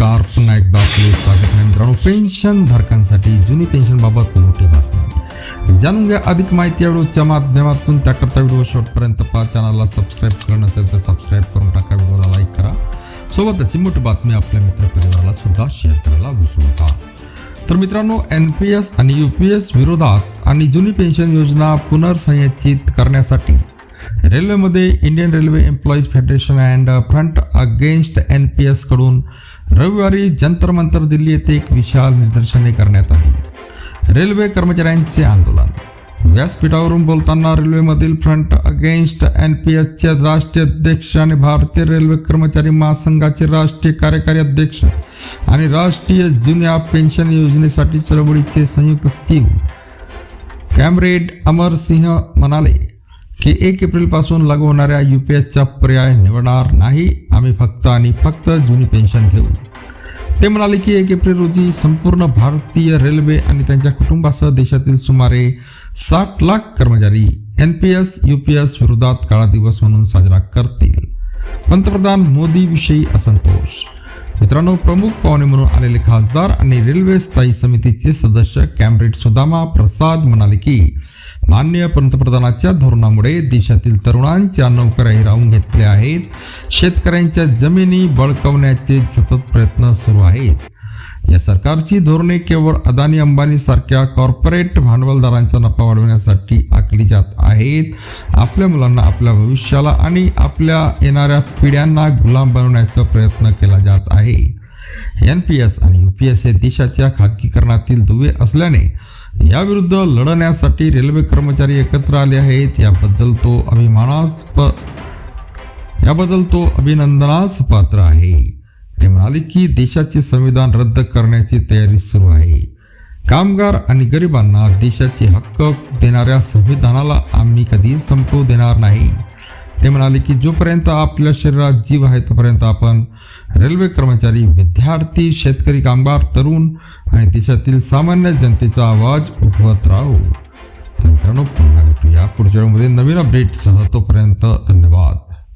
नमस्कार. पुन्हा एकदा आपले स्वागत आहे मित्रांनो. पेन्शन धारकांसाठी जुनी पेन्शन बाबत मोठी बातमी. जाणून घ्या अधिक माहिती या व्हिडिओच्या माध्यमातून. त्याकरता व्हिडिओ शॉर्टपर्यंत पहा. चॅनलला सबस्क्राईब करणं असेल तर सबस्क्राईब करून टाका. व्हिडिओला लाईक करा. सोबतच ही मोठी बातमी आपल्या मित्रपरिवाराला सुद्धा शेअर करायला विसरू नका. तर मित्रांनो एन पी एस आणि यू पी एस विरोधात आणि जुनी पेन्शन योजना पुनर्संचयित करण्यासाठी रेल्वेमध्ये Indian railway employees federation and front against N P एसकडून रविवारी जंतर मंतर दिल्ली येथे एक विशाल निदर्शने करण्यात आली. रेल्वे कर्मचाऱ्यांचे आंदोलन. व्यासपीठावरून बोलताना रेल्वेमधील फ्रंट अगेन्स्ट एन पी एसचे राष्ट्रीय अध्यक्ष आणि भारतीय रेल्वे कर्मचारी महासंघाचे राष्ट्रीय कार्यकारी अध्यक्ष आणि राष्ट्रीय जुन्या पेन्शन योजनेसाठी चळवळीचे संयुक्त सचिव. कॅमरेड अमर सिंह म्हणाले की एक एप्रिलपासून लागू होणाऱ्या एसचा पर्याय निवडणार नाही. आम्ही फक्त आणि फक्त जुनी पेन्शन घेऊ. ते म्हणाले की एक एप्रिल रोजी संपूर्ण भारतीय रेल्वे आणि त्यांच्या कुटुंबासह देशातील सुमारे साठ लाख कर्मचारी N P S U P S विरोधात काळा दिवस म्हणून साजरा करतील. पंतप्रधान मोदी विषयी असंतोष मित्रांनो प्रमुख पाहुणे म्हणून आलेले खासदार आणि रेल्वे स्थायी समितीचे सदस्य कॅम्ब्रिड सुदामा प्रसाद म्हणाले की माननीय पंतप्रधानाच्या धोरणामुळे देशातील तरुणांच्या नोकऱ्या हिरावून घेतल्या आहेत. शेतकऱ्यांच्या जमिनी बळकवण्याचे सतत प्रयत्न सुरू आहेत. या सरकारची धोरणे केवळ अदानी अंबानी सारख्या कॉर्पोरेट भांडवलदारांचा नफा वाढवण्यासाठी आखली जात आहेत. आपल्या मुलांना आपल्या भविष्याला आणि आपल्या येणाऱ्या पिढ्यांना गुलाम बनवण्याचा प्रयत्न केला जात आहे. एन पी एस आणि यू पी एस हे देशाच्या खाजगीकरणातील दुवे असल्याने याविरुद्ध लढण्यासाठी रेल्वे कर्मचारी एकत्र आले आहेत. याबद्दल तो अभिमानास याबद्दल तो अभिनंदनास पात्र आहे. ते म्हणाले की देशाचे संविधान रद्द करण्याची तयारी सुरू आहे. कामगार आणि गरिबांना देशाचे हक्क देणाऱ्या संविधानाला आम्ही कधी संपू देणार नाही. ते म्हणाले की जोपर्यंत आपल्या शरीरात जीव आहे तोपर्यंत आपण रेल्वे कर्मचारी विद्यार्थी शेतकरी कामगार तरुण आणि देशातील सामान्य जनतेचा आवाज उठवत राहू. मित्रांनो पुन्हा भेटूया पुढच्या वेळेमध्ये नवीन अपडेटसह तोपर्यंत धन्यवाद.